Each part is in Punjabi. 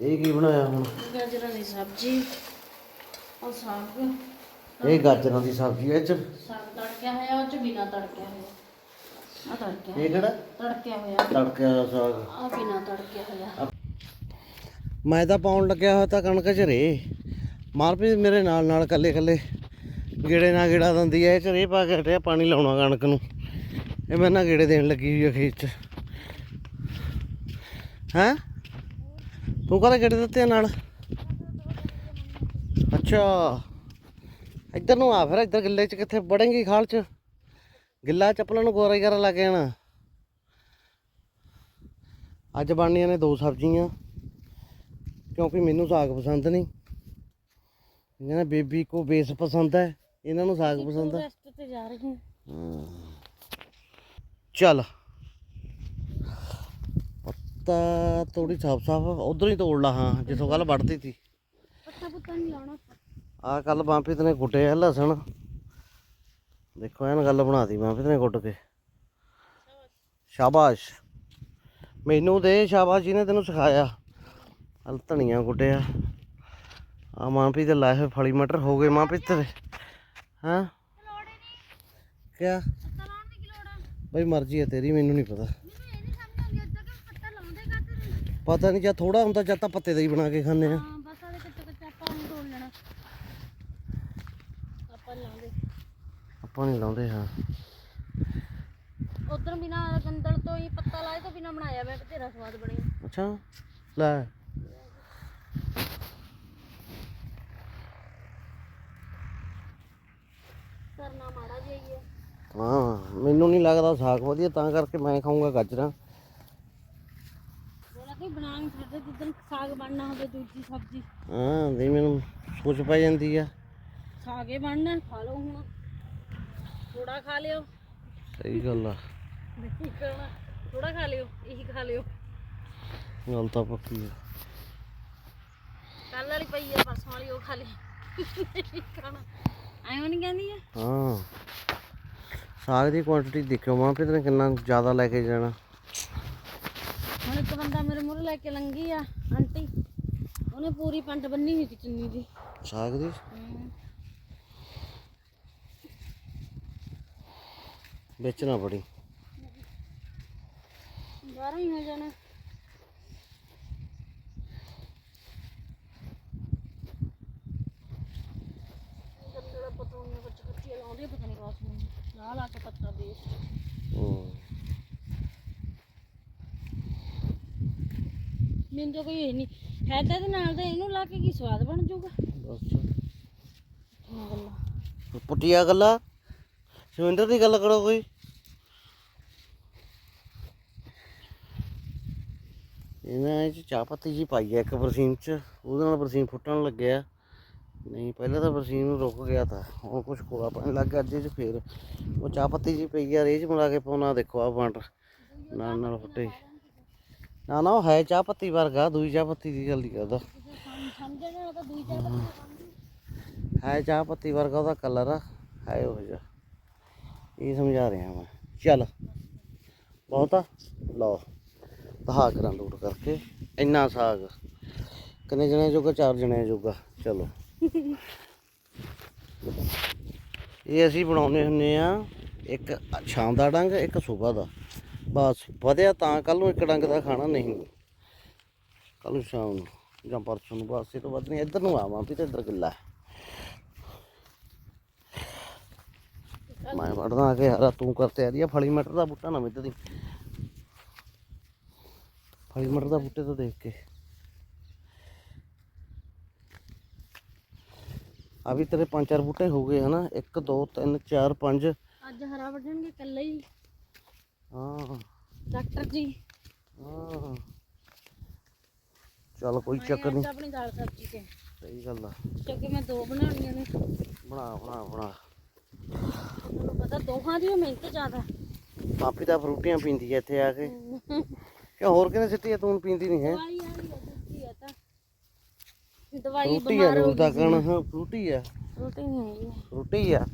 ਇਹ ਕੀ ਬਣਾਇਆ ਹੁਣ? ਗਾਜਰਾਂ ਦੀ ਸਬਜ਼ੀ ਔਰ ਸਾਗ। ਇਹ ਗਾਜਰਾਂ ਦੀ ਸਬਜ਼ੀ ਵਿੱਚ ਸਾਗ ਤੜਕਿਆ ਹੋਇਆ ਉਹ ਚ ਬਿਨਾ ਤੜਕਿਆ ਹੋਇਆ। ਆ ਤੜਕਿਆ ਇਹ ਕਿਹੜਾ? ਤੜਕਿਆ ਹੋਇਆ। ਤੜਕਿਆ ਹੋਇਆ ਸਾਗ। ਆ ਬਿਨਾ ਤੜਕਿਆ ਹੋਇਆ। ਮੈਂ ਤਾਂ ਪਾਉਣ ਲੱਗਿਆ ਹੋਇਆ ਤਾਂ ਕਣਕ ਚ ਰੇ। ਮਾਰਪੀ ਮੇਰੇ ਨਾਲ ਨਾਲ ਕੱਲੇ ਕੱਲੇ ਗੇੜੇ ਨਾਲ ਗੇੜਾ ਦਿੰਦੀ ਐ ਇਹ ਚ ਰੇ ਪਾ ਕੇ ਹਟਿਆ ਪਾਣੀ ਲਾਉਣਾ ਕਣਕ ਨੂੰ। ਇਹ ਮੇਰੇ ਨਾਲ ਗੇੜੇ ਦੇਣ ਲੱਗੀ ਹੋਈ ਆ ਖੇਤ ਚ। ਹੈਂ? ਤੂੰ ਕਰੇ ਗੇੜੇ ਦਿੱਤੇ ਨਾਲ? ਅੱਛਾ। ਇੱਧਰ ਨੂੰ ਆ ਫਿਰ ਇੱਧਰ ਗਿੱਲੇ ਚ ਕਿੱਥੇ ਵੜੇਂਗੀ ਖਾਲ ਚ? ਗਿੱਲਾ ਚੱਪਲਾਂ ਨੂੰ ਗੋਰਾ ਕਰਨ ਲੱਗ ਜਾਣਾ। ਅੱਜ ਬਣਨੀਆਂ ਨੇ ਦੋ ਸਬਜ਼ੀਆਂ ਕਿਉਂਕਿ ਮੈਨੂੰ ਸਾਗ ਪਸੰਦ ਨਹੀਂ। ਇਹਨਾਂ ਨੇ ਬੇਬੀ ਕੋ ਬੇਸ ਪਸੰਦ ਹੈ ਇਹਨਾਂ ਨੂੰ ਸਾਗ ਪਸੰਦ ਹੈ। ਰੈਸਟ ਤੇ ਜਾ ਰਹੀ ਹਾਂ। ਚੱਲ। ਪੱਤਾ ਥੋੜੀ ਸਾਫ਼ ਸਾਫ਼ ਉਧਰ ਹੀ ਤੋੜ ਲਾ ਹਾਂ ਜਿੱਥੋਂ ਕੱਲ ਵੱਢਦੀ ਸੀ। ਪੱਤਾ ਪੁੱਤਾ ਨਹੀਂ ਲਾਉਣਾ ਆ ਕੱਲ ਬਾਂਪੀਤ ਨੇ ਗੁੱਟੇ ਆ ਲਸਣ। ਦੇਖੋ ਐਨ ਗੱਲ ਬਣਾਤੀ ਬਾਂਪੀਤ ਨੇ ਗੁੱਟ ਕੇ। ਸ਼ਾਬਾਸ਼। ਮੈਨੂੰ ਦੇ ਸ਼ਾਬਾਸ਼ ਜੀ ਨੇ ਤੈਨੂੰ ਸਿਖਾਇਆ। ਹਲ ਧਨੀਆ ਗੁੱਟਿਆ ਆ ਮਾਂਪੀ ਦੇ ਲਾਏ ਹੋਏ ਫਲੀ ਮਟਰ ਹੋ ਗਏ ਮਾਂਪੀ ਤੇਰੇ ਹਾਂ? ਕਿਆ? ਬਈ ਮਰਜ਼ੀ ਹੈ ਤੇਰੀ ਮੈਨੂੰ ਨਹੀਂ ਪਤਾ ਮੈਨੂੰ ਇਹ ਨਹੀਂ ਸਮਝ ਆਉਂਦੀ ਅੱਧਾ ਕਿ ਪੱਤਾ ਲਾਉਂਦੇ ਕਾਤੇ ਨੇ ਪਤਾ ਨਹੀਂ ਜਾਂ ਥੋੜਾ ਹੁੰਦਾ ਜਾਂ ਤਾਂ ਪੱਤੇ ਦਾ ਹੀ ਬਣਾ ਕੇ ਖਾਂਦੇ ਆ। ਹਾਂ ਬਸ ਆਲੇ ਕੱਚਾ ਕੱਚਾ ਆਪਾਂ ਨੂੰ ਤੋੜ ਲੈਣਾ ਆਪਾਂ ਨੀ ਲਾਉਂਦੇ। ਆਪਾਂ ਨਹੀਂ ਲਾਉਂਦੇ ਹਾਂ। ਉਧਰ ਬਿਨਾ ਗੰਦਲ ਤੋਂ ਹੀ ਪੱਤਾ ਲਾਏ ਤੋਂ ਬਿਨਾ ਬਣਾਇਆ ਮੈਂ ਬਥੇਰਾ ਸਵਾਦ ਬਣਿਆ। ਅੱਛਾ ਲੈ। ਕਰਨਾ ਮਾੜਾ ਜਿਹਾ ਹੀ ਹੈ ਹਾਂ ਮੈਨੂੰ ਨਹੀਂ ਲੱਗਦਾ ਸਾਗ ਵਧੀਆ ਤਾਂ ਕਰਕੇ ਮੈਂ ਖਾਊਂਗਾ ਗਾਜਰਾਂ। ਜਿਹੜਾ ਕੋਈ ਬਣਾ ਨਹੀਂ ਸਕਦੇ ਜਿੱਦਣ ਸਾਗ ਬਣਨਾ ਹੋਵੇ ਦੂਜੀ ਸਬਜ਼ੀ। ਹਾਂ ਨਹੀਂ ਮੈਨੂੰ ਸੋਚ ਪੈ ਜਾਂਦੀ ਆ। ਸਾਗੇ ਬਣਨਾ ਖਾ ਲਓ ਹੁਣ। ਥੋੜਾ ਖਾ ਲਿਓ। ਸਹੀ ਗੱਲ ਆ। ਨਹੀਂ ਕਰਨਾ। ਥੋੜਾ ਖਾ ਲਿਓ ਇਹੀ ਖਾ ਲਿਓ। ਗੱਲ ਤਾਂ ਪੱਕੀ ਆ। ਕੱਲ ਵਾਲੀ ਪਈ ਆ ਪਰਸੋਂ ਵਾਲੀ ਉਹ ਖਾ ਲਈ। ਨਹੀਂ ਖਾਣਾ ਐਵੇਂ ਨਹੀਂ ਕਹਿੰਦੀ ਆ? ਹਾਂ। ਸਾਗ ਦੀ ਕੁਆਂਟੀਟੀ ਦੇਖਿਓ ਮਾਂ ਪਿਓ ਨੇ ਕਿੰਨਾ ਜ਼ਿਆਦਾ ਲੈ ਕੇ ਜਾਣਾ। ਇੱਕ ਬੰਦਾ ਮੇਰੇ ਮੂਹਰੇ ਲੈ ਕੇ ਲੰਗੀ ਆ ਆਂਟੀ। ਉਹਨੇ ਪੂਰੀ ਪੰਟ ਬੰਨੀ ਹੋਈ ਸੀ ਚੁੰਨੀ ਦੀ। ਸਾਗ ਦੀ? ਵੇਚਣਾ ਬੜੀ। ਬਾਹਰੋਂ ਹੀ ਹੋ ਜਾਣਾ। ਪਤਾ ਨਹੀਂ ਬੱਚੇ ਕੱਚੀ ਲਾਉਂਦੇ ਪਤਾ ਨਹੀਂ ਕਾਸ ਨੂੰ ਨਾਲ ਆ ਕੇ ਪੱਤਾ ਦੇ ਹੂੰ ਮੈਨੂੰ ਤਾਂ ਕੋਈ ਇਹ ਨਹੀਂ ਹੈ ਤਾਂ ਇਹਦੇ ਨਾਲ ਤਾਂ ਇਹਨੂੰ ਲਾ ਕੇ ਕੀ ਸਵਾਦ ਬਣ ਜਾਊਗਾ? ਬਸ। ਹਾਂ ਗੱਲਾਂ। ਪੁੱਟੀਆ ਗੱਲਾਂ? ਸ਼ਵਿੰਦਰ ਦੀ ਗੱਲ ਕਰੋ ਕੋਈ। ਇਹਨਾਂ ਇਹ 'ਚ ਚਾਹ ਪੱਤੀ ਜੀ ਪਾਈ ਆ ਇੱਕ ਬਰਸੀਨ ਚ। ਉਹਦੇ ਨਾਲ ਬਰਸੀਨ ਫੁੱਟਣ ਲੱਗਿਆ। ਨਹੀਂ ਪਹਿਲਾਂ ਤਾਂ ਬਰਸੀਨ ਰੁਕ ਗਿਆ ਤਾਂ। ਹੁਣ ਕੁਝ ਕੋਲਾ ਪਾਣੀ ਲੱਗ ਗਿਆ ਅੱਜ ਇਹ 'ਚ ਫੇਰ। ਉਹ ਚਾਹ ਪੱਤੀ ਜੀ ਪਈ ਆ ਰੇਜ ਮਿਲਾ ਕੇ ਪਾਉਣਾ ਦੇਖੋ ਆ ਬੰਟ ਨਾਲ ਨਾਲ ਫੁੱਟੇ। ਨਾ ਨਾ ਉਹ ਹੈ ਚਾਹ ਪੱਤੀ ਵਰਗਾ ਦੂਜੀ ਚਾਹ ਪੱਤੀ ਦੀ ਗੱਲ ਨਹੀਂ ਕਰਦਾ। ਸਮਝਣਾ ਤਾਂ ਦੂਈ ਚਾਹ ਪੱਤੀ ਹੈ ਚਾਹ ਪੱਤੀ ਵਰਗਾ ਉਹਦਾ ਕਲਰ ਆ ਹੈ ਉਹ ਜਿਹਾ। ਇਹ ਸਮਝਾ ਰਿਹਾ ਮੈਂ। ਚੱਲ ਬਹੁਤਾ? ਲਓ ਦਹਾ ਕਰਾਂ ਲੋਡ ਕਰਕੇ। ਇੰਨਾ ਸਾਗ। ਕਿੰਨੇ ਜਣੇ ਜੋਗਾ? ਚਾਰ ਜਣੇ ਜੋਗਾ। ਚਲੋ। ਇਹ ਅਸੀਂ ਬਣਾਉਂਦੇ ਹੁੰਨੇ ਆ ਇੱਕ ਸ਼ਾਮ ਦਾ ਡੰਗ ਇੱਕ ਸਵੇਰ ਦਾ। ਬਸ ਵਧਿਆ ਤਾਂ ਕੱਲ ਨੂੰ ਇੱਕ ਡੰਗ ਦਾ ਖਾਣਾ ਨਹੀਂ। ਕੱਲ ਨੂੰ ਸ਼ਾਮ ਨੂੰ ਜਾਂ ਪਰਸੋਂ ਨੂੰ ਬਸ ਇਹ ਤੋਂ ਵੱਧ ਨਹੀਂ ਇੱਧਰ ਨੂੰ ਆਵਾਂ ਵੀ ਤੇ ਇੱਧਰ ਗਿੱਲਾ ਮੈਂ ਵੜਦਾ ਆ ਕੇ ਯਾਰ ਤੂੰ ਕਰਤੇ ਆ ਰਹੀ ਆ ਫਲੀ ਮਟਰ ਦਾ ਬੂਟਾ ਨਾ ਮਿੱਧਦੀ ਫਲੀ ਮਟਰ ਦਾ ਬੂਟੇ ਤੋਂ ਦੇਖ ਕੇ। ਆ ਵੀ ਤੇਰੇ ਪੰਜ ਚਾਰ ਬੂਟੇ ਹੋ ਗਏ ਹਨਾ? 1 2 3 4 5 ਅੱਜ ਹਰਾ ਵੱਢਣਗੇ ਇਕੱਲੇ ਹੀ। ਹਾਂ। ਡਾਕਟਰ ਜੀ। ਹਾਂ। ਚੱਲ ਕੋਈ ਚੱਕਰ ਨਹੀਂ ਆਪਣੀ ਦਾਲ ਸਬਜ਼ੀ ਤੇ। ਸਹੀ ਗੱਲ ਆ। ਕਿਉਂਕਿ ਮੈਂ ਦੋ ਬਣਾਉਣੀਆਂ ਨੇ। ਬਣਾ ਬਣਾ ਬਣਾ। ਤੁਹਾਨੂੰ ਪਤਾ ਦੋਹਾਂ ਦੀ ਮਿਹਨਤ ਜ਼ਿਆਦਾ। ਪਾਪੀ ਤਾਂ ਫਰੂਟੀਆਂ ਪੀਂਦੀ ਐ ਇੱਥੇ ਆ ਕੇ। ਕਿ ਹੋਰ ਕਿਨੇ ਸਿੱਟੀ ਤੂੰ ਪੀਂਦੀ ਨਹੀਂ ਹੈ। ਦਵਾਈ ਆ ਰਹੀ ਆ ਤਾਂ। ਦਵਾਈ ਫਰੂਟੀ ਬਿਮਾਰ ਹੋ ਕਣ ਹਾਂ ਫਰੂਟੀ ਆ। ਰੋਟੀ ਨਹੀਂ ਫਰੂਟੀ ਆ।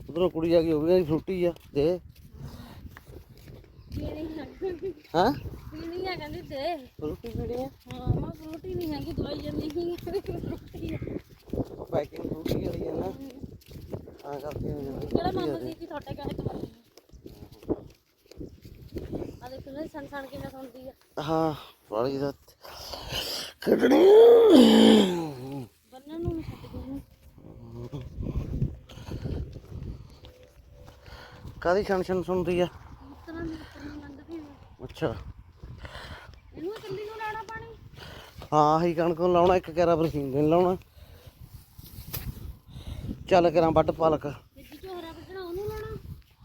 ਉਧਰੋਂ ਕੁੜੀ ਆ ਗਈ ਉਹ ਵੀ ਫਰੂਟੀ ਆ ਦੇ। ਹਾਂ? ਪੀਣੀ ਆ ਕਹਿੰਦੀ ਦੇ। ਫਰੂਟੀ ਪੀਣੀ ਆ? ਹਾਂ ਮੈਂ ਫਰੂਟੀ ਨਹੀਂ ਹੈਗੀ ਦਵਾਈ ਜਾਂਦੀ ਸੀ। ਫਰੂਟੀ ਆ ਪੈਕਿੰਗ ਫਰੂਟੀ ਵਾਲੀ ਆ ਨਾ। ਆ ਕਰਕੇ ਹੋ ਜਾਂਦੀ ਕਿਹੜਾ ਮੰਗਦੀ ਸੀ ਤੁਹਾਡੇ ਕਹੇ ਤੋਂ ਆ ਦੇਖ ਲੈ ਸਣ ਸਣ ਕਿਵੇਂ ਸੁਣਦੀ ਆ। ਹਾਂ ਵਾਲੀ ਦਾ ਕੱਢਣੀ। ਬੰਨਣ ਨੂੰ ਨਹੀਂ ਛੱਡ ਗਈ ਕਾਦੀ ਛਣ ਛਣ ਸੁਣਦੀ ਆ? ਅੱਛਾ। ਇਹਨੂੰ ਇਕੱਲੀ ਨੂੰ ਲਾਣਾ ਪਾਣੀ? ਹਾਂ ਆਹੀ ਕਣਕ ਨੂੰ ਲਾਉਣਾ ਇੱਕ ਕੈਰਾ ਬਰਸੀਨ ਨੂੰ ਲਾਉਣਾ। ਚੱਲ ਕਰਾਂ ਵੱਟ ਪਾਲਕ। ਵਿੱਚ ਚੋਂ ਹਰਾ ਵੱਢਣਾ ਉਹਨੂੰ ਲਾਣਾ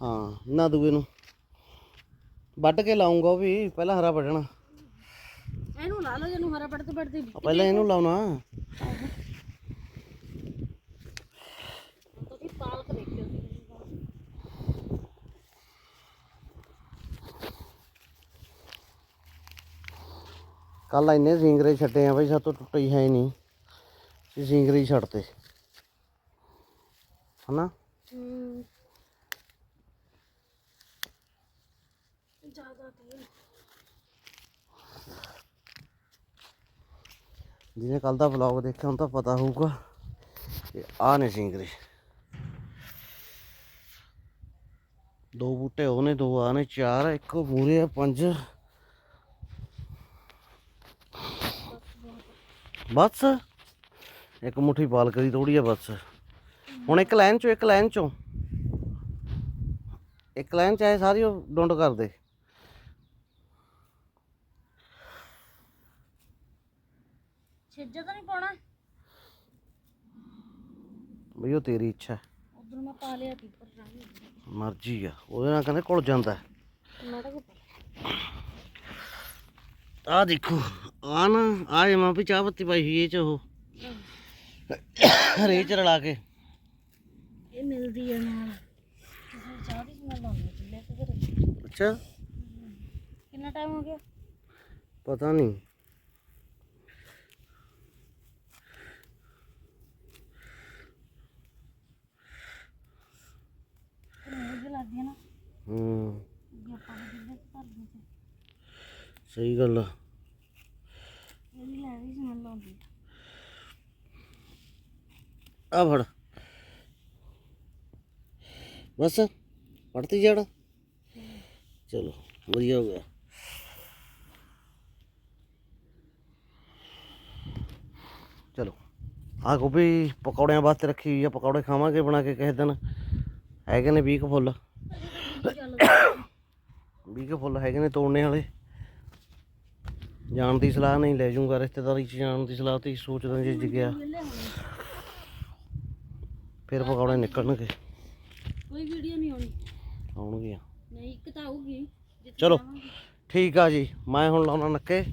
ਹਾਂ ਨਾ ਦੂਏ ਨੂੰ। ਵੱਢ ਕੇ ਲਾਉਂਗਾ ਉਹ ਵੀ ਪਹਿਲਾਂ ਹਰਾ ਵੱਢਣਾ। ਇਹਨੂੰ ਲਾ ਲਓ ਜਿਹਨੂੰ ਹਰਾ ਵੱਢਦੇ ਵੱਢਦੇ ਪਹਿਲਾਂ ਇਹਨੂੰ ਲਾਉਣਾ ਤੁਸੀਂ ਪਾਲਕ ਦੇਖਿਓ ਕੱਲ ਇੰਨੇ ਸਿੰਗਰੇ ਛੱਡੇ ਆ ਬਈ ਸਾਤੋਂ ਟੁੱਟੇ ਹੀ ਹੈ ਨਹੀਂ ਸੀ ਸਿੰਗਰੇ ਹੀ ਛੱਡਤੇ। ਹਨਾ? ਜਿਹਨੇ ਕੱਲ ਦਾ ਵਲੌਗ ਦੇਖਿਆ, ਉਹਨੂੰ ਤਾਂ ਪਤਾ ਹੋਊਗਾ ਕਿ ਆਹ ਨੇ ਸਿੰਗਰੇ ਦੋ ਬੂਟੇ, ਉਹ ਨੇ ਦੋ ਆ ਨੇ ਚਾਰ, ਇੱਕ ਮੂਰੇ ਆ, ਪੰਜ। ਬਸ। ਇੱਕ ਮੁੱਠੀ ਪਾਲਕ ਦੀ ਥੋੜੀ ਆ ਬਸ। ਹੁਣ ਇੱਕ ਲਾਈਨ ਚੋਂ ਇੱਕ ਲਾਈਨ ਚੋਂ। ਇੱਕ ਲਾਈਨ ਚ ਆਏ ਸਾਰੀ ਉਹ ਡੁੰਡ ਕਰ ਦੇ ਛਿੱਜਾ ਤਾਂ ਨਹੀਂ ਪਾਉਣਾ? ਬਈ ਉਹ ਤੇਰੀ ਇੱਛਾ ਹੈ। ਉਧਰ ਮੈਂ ਪਾ ਲਿਆ ਤੀ ਪਰ ਰਾਣੀ ਮਰਜ਼ੀ ਆ। ਉਹਦੇ ਨਾਲ ਕਹਿੰਦੇ ਘੁਲ ਜਾਂਦਾ ਹੈ। ਟਮਾਟਰ ਕੋ ਆਹ ਦੇਖੋ। ਆ ਨਾ ਆ ਜਮਾ ਵੀ ਚਾਹ ਪੱਤੀ ਪਾਈ ਹੋਈ ਇਹ ਚ ਉਹ ਰੇ ਚ ਰਲਾ ਕੇ ਇਹ ਮਿਲਦੀ ਹੈ ਨਾਲ ਤੁਸੀਂ ਚਾਹ ਦੀ ਸਮੈਲ ਆਉਂਦੀ ਹੈ ਚੁੱਲ੍ਹੇ ਤੇ ਘਰੇ ਅੱਛਾ ਕਿੰਨਾ ਟਾਈਮ ਹੋ ਗਿਆ ਪਤਾ ਨਹੀਂ ਕਿੰਨੇ ਵਜੇ ਲੱਗਦੀ ਹੈ ਨਾ ਹੂੰ ਅੱਗੇ ਆਪਾਂ ਨੇ ਚੁੱਲ੍ਹੇ ਤੇ ਧਰਦੇ ਸੀ ਸਹੀ ਗੱਲ ਆ ਇਹਦੀ ਲੈ ਦੀ ਸਮੈਲ ਆਉਂਦੀ ਹੈ ਆ ਫੜ। ਬਸ ਪੜਤੀ ਜੜ। ਚਲੋ, ਵਧੀਆ ਹੋ ਗਿਆ। ਚਲੋ ਆ ਗੋਭੀ ਪਕੌੜਿਆਂ ਵਾਸਤੇ ਰੱਖੀ ਹੋਈ ਆ, ਪਕੌੜੇ ਖਾਵਾਂਗੇ ਬਣਾ ਕੇ ਕਿਸੇ ਦਿਨ। ਹੈਗੇ ਨੇ 20 ਕੁ ਫੁੱਲ। ਚੱਲ 20 ਕੁ ਫੁੱਲ ਹੈਗੇ ਨੇ ਤੋੜਨੇ ਵਾਲੇ। ਜਾਣ ਦੀ ਸਲਾਹ ਨਹੀਂ, ਲੈ ਜਾਊਂਗਾ ਰਿਸ਼ਤੇਦਾਰੀ ਚ ਜਾਣ ਦੀ ਸਲਾਹ ਤੇ ਹੀ ਸੋਚਦਾ ਜੇ ਜਿਗਿਆ ਫਿਰ ਪਕੌੜੇ ਨਿਕਲਣਗੇ। ਕੋਈ ਵੀਡੀਓ ਨਹੀਂ ਆਉਣੀ। ਆਉਣਗੀਆਂ। ਨਹੀਂ ਇੱਕ ਤਾਂ ਆਊਗੀ। ਜਿੱਥੇ ਚਲੋ ਜਾਵਾਂਗੇ। ਠੀਕ ਆ ਜੀ ਮੈਂ ਹੁਣ ਲਾਉਣਾ ਨੱਕੇ।